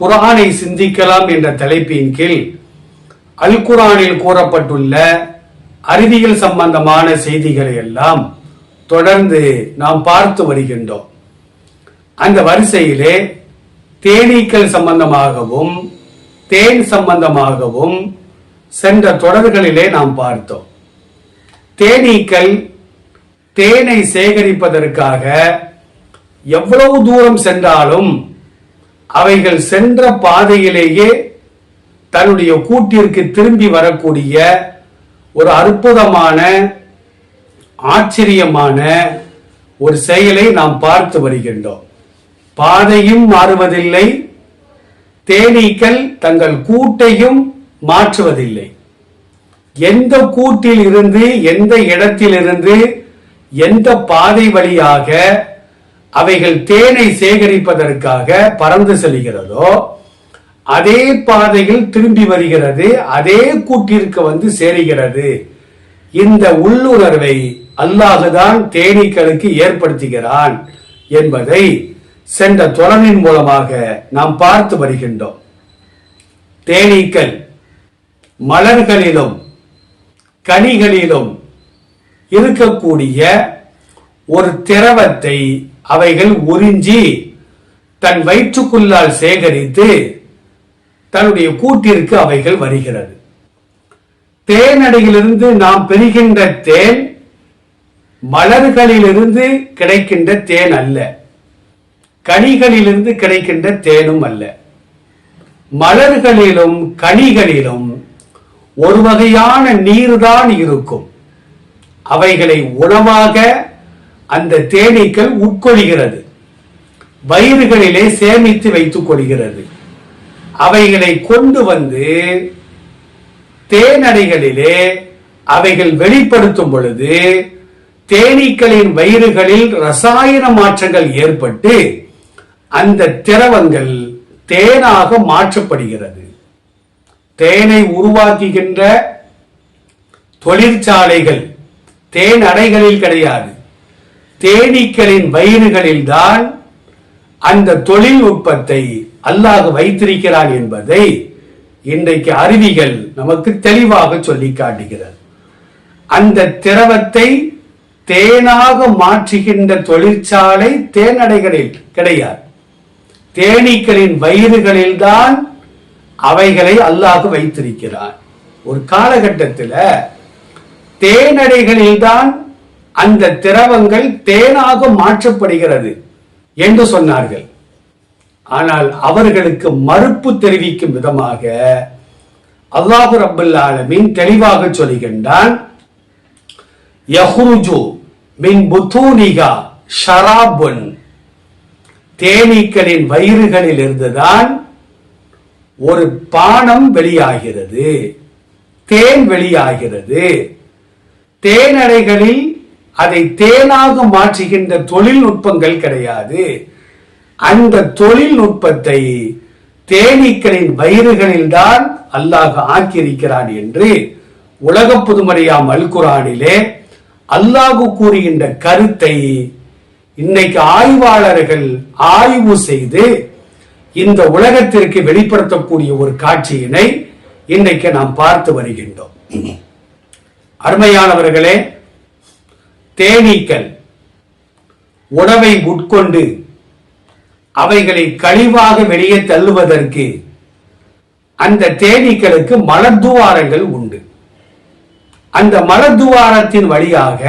குரானை சிந்திக்கலாம் என்ற தலைப்பின் கீழ் அல் குர்ஆனில் கூறப்பட்டுள்ள அறிவியல் சம்பந்தமான செய்திகளை எல்லாம் தொடர்ந்து நாம் பார்த்து வருகின்றோம். அந்த வரிசையிலே தேனீக்கள் சம்பந்தமாகவும் தேன் சம்பந்தமாகவும் சென்ற தொடர்களிலே நாம் பார்த்தோம். தேனீக்கள் தேனை சேகரிப்பதற்காக எவ்வளவு தூரம் சென்றாலும் அவைகள் சென்ற பாதையிலேயே தன்னுடைய கூட்டிற்கு திரும்பி வரக்கூடிய ஒரு அற்புதமான ஆச்சரியமான ஒரு செயலை நாம் பார்த்து வருகின்றோம். பாதையும் மாறுவதில்லை தேனீக்கள் தங்கள் கூட்டையும் மாற்றுவதில்லை. எந்த கூட்டில் இருந்து எந்த இடத்திலிருந்து எந்த பாதை வழியாக அவைகள் தேனை சேகரிப்பதற்காக பறந்து செல்கிறதோ அதே பாதையில் திரும்பி வருகிறது அதே கூட்டிற்கு வந்து சேருகிறது. இந்த உள்ளுணர்வை அல்லாஹுதான் தேனீக்களுக்கு ஏற்படுத்துகிறான் என்பதை சென்ற தொடரின் மூலமாக நாம் பார்த்து வருகின்றோம். தேனீக்கள் மலர்களிலும் கனிகளிலும் இருக்கக்கூடிய ஒரு திரவத்தை அவைகள் உறிஞ்சி தன் வயிற்றுக்குள்ளால் சேகரித்து தன்னுடைய கூட்டிற்கு அவைகள் வருகிறது. தேனடையிலிருந்து நாம் பெறுகின்ற தேன் மலர்களிலிருந்து கிடைக்கின்ற தேன் அல்ல. கனிகளிலிருந்து கிடைக்கின்ற தேனும் அல்ல. மலர்களிலும் கனிகளிலும் ஒரு வகையான நீர்தான் இருக்கும். அவைகளை உணவாக அந்த தேனீக்கள் உட்கொள்கிறது. வயிறுகளிலே சேமித்து வைத்துக் கொள்கிறது. அவைகளை கொண்டு வந்து தேனடைகளிலே அவைகள் வெளிப்படுத்தும் பொழுது தேனீக்களின் வயிறுகளில் ரசாயன மாற்றங்கள் ஏற்பட்டு அந்த திரவங்கள் தேனாக மாற்றப்படுகிறது. தேனை உருவாக்குகின்ற தொழிற்சாலைகள் தேன் அடைகளில் கிடையாது. தேனீக்களின் வயிறுகளில் தான் அந்த தொழில்நுட்பத்தை அல்லாஹ் வைத்திருக்கிறான் என்பதை இன்றைக்கு அருவிகள் நமக்கு தெளிவாக சொல்லி காட்டுகிறது. அந்த திரவத்தை தேனாக மாற்றுகின்ற தொழிற்சாலை தேனடைகளில் கிடையாது. தேனீக்களின் வயிறுகளில் தான் அவைகளை அல்லாஹ் வைத்திருக்கிறான். ஒரு காலகட்டத்தில் தேனடைகளில் தான் அந்த திரவங்கள் தேனாக மாற்றப்படுகிறது என்று சொன்னார்கள். ஆனால் அவர்களுக்கு மறுப்பு தெரிவிக்கும் விதமாக அல்லாஹு ரபுல் ஆலமின் தெளிவாக சொல்கின்றான் யஹ்ருஜு மின் புத்தூனிகா ஷராபுன். தேனீக்களின் வயிறுகளில் இருந்துதான் ஒரு பானம் வெளியாகிறது தேன் வெளியாகிறது. தேனடைகளில் அதை தேனாக மாற்றுகின்ற தொழில்நுட்பங்கள் கிடையாது. அந்த தொழில்நுட்பத்தை தேனீக்களின் வயிறுகளில் தான் அல்லாஹ் ஆக்கியிருக்கிறான் என்று உலக புதுமறையாம் அல்குரானிலே அல்லாஹு கூறுகின்ற கருத்தை இன்னைக்கு ஆய்வாளர்கள் ஆய்வு செய்து இந்த உலகத்திற்கு வெளிப்படுத்தக்கூடிய ஒரு காட்சியினை இன்னைக்கு நாம் பார்த்து வருகின்றோம். அருமையானவர்களே தேனீக்கள். உணவை உட்கொண்டு அவைகளை கழிவாக வெளியே தள்ளுவதற்கு அந்த தேனீக்களுக்கு மலர்துவாரங்கள் உண்டு. அந்த மலர்துவாரத்தின் வழியாக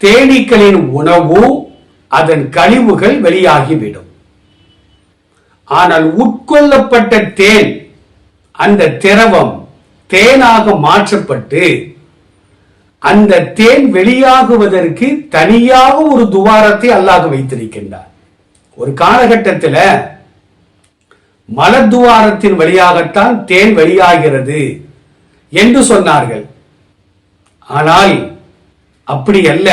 தேனீக்களின் உணவு அதன் கழிவுகள் வெளியாகிவிடும். ஆனால் உட்கொள்ளப்பட்ட தேன் அந்த திரவம் தேனாக மாற்றப்பட்டு அந்த தேன் வெளியாகுவதற்கு தனியாக ஒரு துவாரத்தை அல்லாஹ் வைத்திருக்கின்றார். ஒரு காலகட்டத்தில் மலத்துவாரத்தின் வழியாகத்தான் தேன் வெளியாகிறது என்று சொன்னார்கள். ஆனால் அப்படி அல்ல.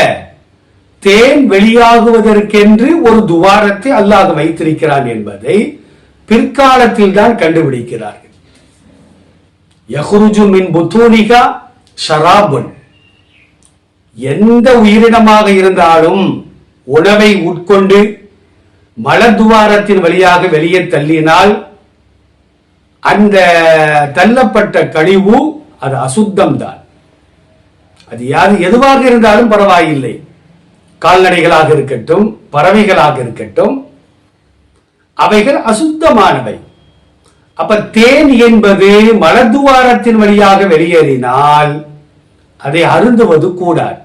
தேன் வெளியாகுவதற்கென்று ஒரு துவாரத்தை அல்லாஹ் வைத்திருக்கிறான் என்பதை பிற்காலத்தில் தான் கண்டுபிடிக்கிறார்கள். யஹ்ருஜு மின் புத்தூனிகா ஷராபுன். எந்த உயிரினமாக இருந்தாலும் உணவை உட்கொண்டு மலத்துவாரத்தின் வழியாக வெளியே தள்ளினால் அந்த தள்ளப்பட்ட கழிவு அது அசுத்தம் தான் அது யார் எதுவாக இருந்தாலும் பரவாயில்லை. கால்நடைகளாக இருக்கட்டும் பறவைகளாக இருக்கட்டும் அவைகள் அசுத்தமானவை. அப்ப தேன் என்பது மலத்துவாரத்தின் வழியாக வெளியேறினால் அதை அருந்துவது கூடாது.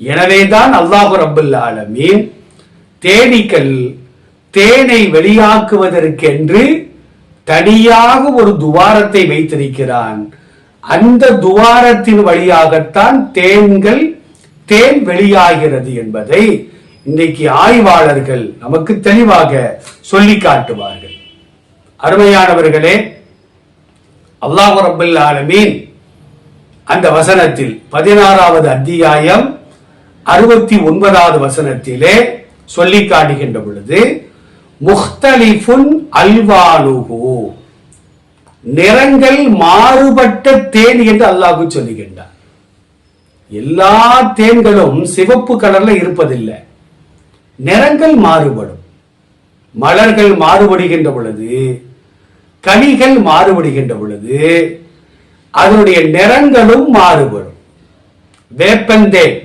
எனவேதான் அல்லாஹு ரபுல் ஆலமீன் தேனீக்கள் தேனை வெளியாக்குவதற்கென்று தனியாக ஒரு துவாரத்தை வைத்திருக்கிறான். அந்த துவாரத்தின் வழியாகத்தான் தேன்கள் தேன் வெளியாகிறது என்பதை இன்றைக்கு ஆய்வாளர்கள் நமக்கு தெளிவாக சொல்லி காட்டுவார்கள். அருமையானவர்களே அல்லாஹு ரபுல் ஆலமீன் அந்த வசனத்தில் பதினாறாவது அத்தியாயம் அறுபத்தி ஒன்பதாவது வசனத்திலே சொல்லி காட்டுகின்ற பொழுது முஹ்தலிஃபுன் அல்வாலுகு நிறங்கள் மாறுபட்ட தேன் என்று அல்லாஹு சொல்லுகின்றார் எல்லா தேன்களும் சிவப்பு கலர்ல இருப்பதில்லை. நிறங்கள் மாறுபடும். மலர்கள் மாறுபடுகின்ற பொழுது கனிகள் மாறுபடுகின்ற பொழுது அதனுடைய நிறங்களும் மாறுபடும். வேப்பந்தேன்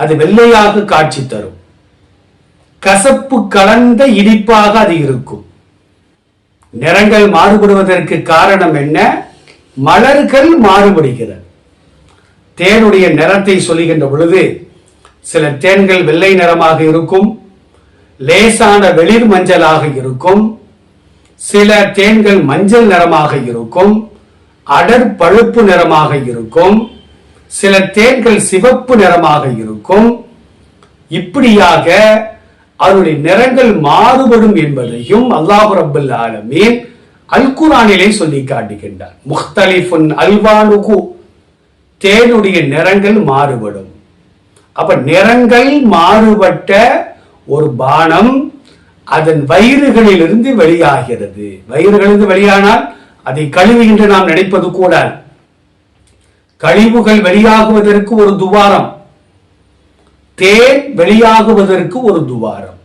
அது வெள்ளையாக காட்சி தரும். கசப்பு கலந்த இனிப்பாக அது இருக்கும். நிறங்கள் மாறுபடுவதற்கு காரணம் என்ன? மலர்கள் மாறுபடுகிறது. தேனுடைய நிறத்தை சொல்லுகின்ற பொழுது சில தேன்கள் வெள்ளை நிறமாக இருக்கும் லேசான வெளிர் மஞ்சளாக இருக்கும் சில தேன்கள் மஞ்சள் நிறமாக இருக்கும் அடர் பழுப்பு நிறமாக இருக்கும் சில தேன்கள் சிவப்பு நிறமாக இருக்கும். இப்படியாக அதனுடைய நிறங்கள் மாறுபடும் என்பதையும் அல்லாஹு ரபுல் ஆலமீன் அல்குரானிலே சொல்லி காட்டுகின்றார். முஹ்தலிஃபுன் அல்வானுகு தேனுடைய நிறங்கள் மாறுபடும். அப்ப நிறங்கள் மாறுபட்ட ஒரு பானம் அதன் வயிறுகளிலிருந்து வெளியாகிறது. வயிறுகளிலிருந்து வெளியானால் அதை கழுவுகின்ற நாம் நினைப்பது கூடாது. கழிவுகள் வெளியாகுவதற்கு ஒரு துவாரம். தேன் வெளியாகுவதற்கு ஒரு துவாரம்.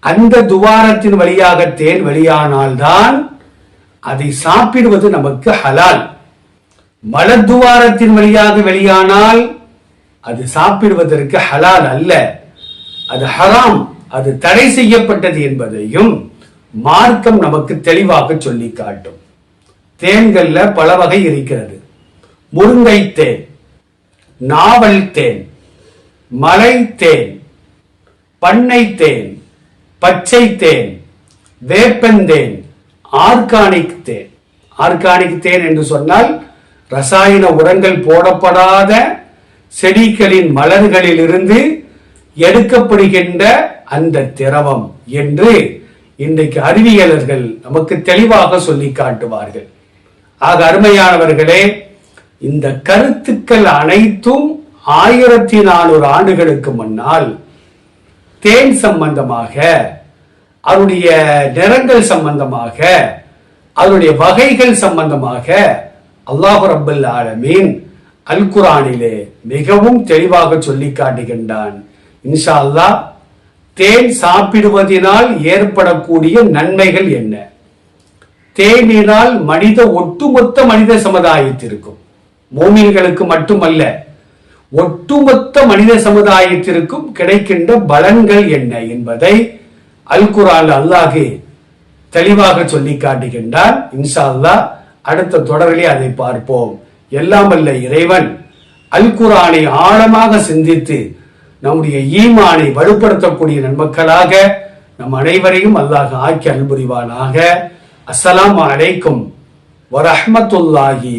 அந்த துவாரத்தின் வழியாக தேன் வெளியானால்தான் அதை சாப்பிடுவது நமக்கு ஹலால். மலத்துவாரத்தின் வழியாக வெளியானால் அது சாப்பிடுவதற்கு ஹலால் அல்ல. அது ஹராம். அது தடை செய்யப்பட்டது என்பதையும் மார்க்கம் நமக்கு தெளிவாக சொல்லி காட்டும். தேன்கள்ல பல வகை இருக்கிறது. முருங்கை தேன் நாவல் தேன் மலை தேன் பண்ணை தேன் பச்சை தேன் வேப்பந்தேன் ஆர்கானிக் தேன் ஆர்கானிக் தேன் என்று சொன்னால் ரசாயன உரங்கள் போடப்படாத செடிகளின் மலர்களிலிருந்து எடுக்கப்படுகின்ற அந்த திரவம் என்று இன்றைக்கு அறிவியலர்கள் நமக்கு தெளிவாக சொல்லி காட்டுவார்கள். ஆக அருமையானவர்களே இந்த கருத்துக்கள் அனைத்தும் ஆயிரத்தி நானூறு ஆண்டுகளுக்கு முன்னால் தேன் சம்பந்தமாக அதனுடைய நிறங்கள் சம்பந்தமாக அதனுடைய வகைகள் சம்பந்தமாக அல்லாஹு ரப்பல் ஆலமீன் அல் குரானிலே மிகவும் தெளிவாக சொல்லி காட்டுகின்றான். இன்ஷா அல்லாஹ் தேன் சாப்பிடுவதனால் ஏற்படக்கூடிய நன்மைகள் என்ன? தேனினால் மனித ஒட்டுமொத்த மனித சமுதாயத்திற்கும் மோமின்களுக்கு மட்டுமல்ல ஒட்டுமொத்த மனித சமுதாயத்திற்கும் கிடைக்கின்ற பலன்கள் என்ன என்பதை அல் அல்லாஹு தெளிவாக சொல்லி காட்டுகின்றார் இன்ஷா அல்லாஹ் அடுத்த தொடரிலே அதை பார்ப்போம். எல்லாம் அல்ல இறைவன் அல் குர்ஆனை ஆழமாக சிந்தித்து நம்முடைய ஈமானை வலுப்படுத்தக்கூடிய நன்மக்களாக நம் அனைவரையும் அல்லாஹ் ஆக்கி அன்புரிவானாக அஸ்ஸலாமு அலைக்கும் வரஹ்மத்துல்லாஹி